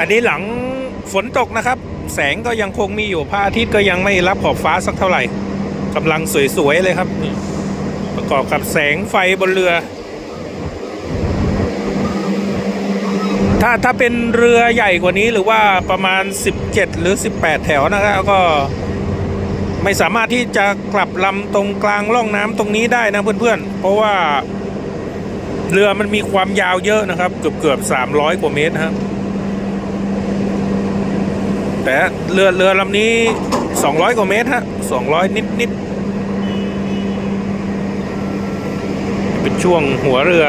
อันนี้หลังฝนตกนะครับ แสงก็ยังคงมีอยู่พระอาทิตย์ก็ยังไม่รับขอบฟ้าสักเท่าไหร่กำลังสวยๆเลยครับ ประกอบกับแสงไฟบนเรือ ถ้าถ้าเป็นเรือใหญ่กว่านี้หรือว่าประมาณ 17 หรือ 18 แถวนะครับก็ไม่สามารถที่จะกลับลำตรงกลางร่องน้ำตรงนี้ได้นะเพื่อนๆ เพราะว่าเรือมันมีความยาวเยอะนะครับ เกือบเกือบสามร้อยกว่าเมตรนะครับ แต่เรือเรือลำนี้สองร้อยกว่าเมตรฮะสองร้อยนิดนิดเป็นช่วงหัวเรือ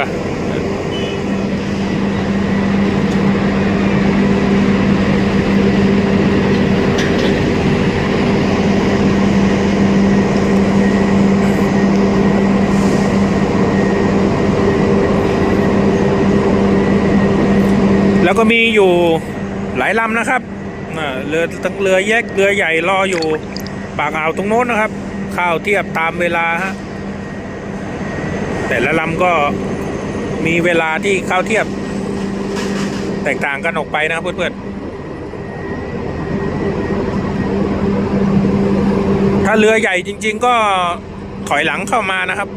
แล้วก็มีอยู่หลายลำนะครับ เรือตั้งเรือแยกเรือใหญ่รออยู่ ปากอ่าวตรงโน้นนะครับ ข้าวเทียบตามเวลาฮะแต่ละลำก็มีเวลาที่เข้าเทียบ แตกต่างกันออกไปนะครับเพื่อนๆ ถ้าเรือใหญ่จริง ๆ ก็ถอยหลังเข้ามานะครับ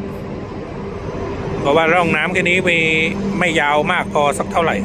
เพราะว่าร่องน้ำแค่นี้ไม่ไม่ยาวมากพอสักเท่าไหร่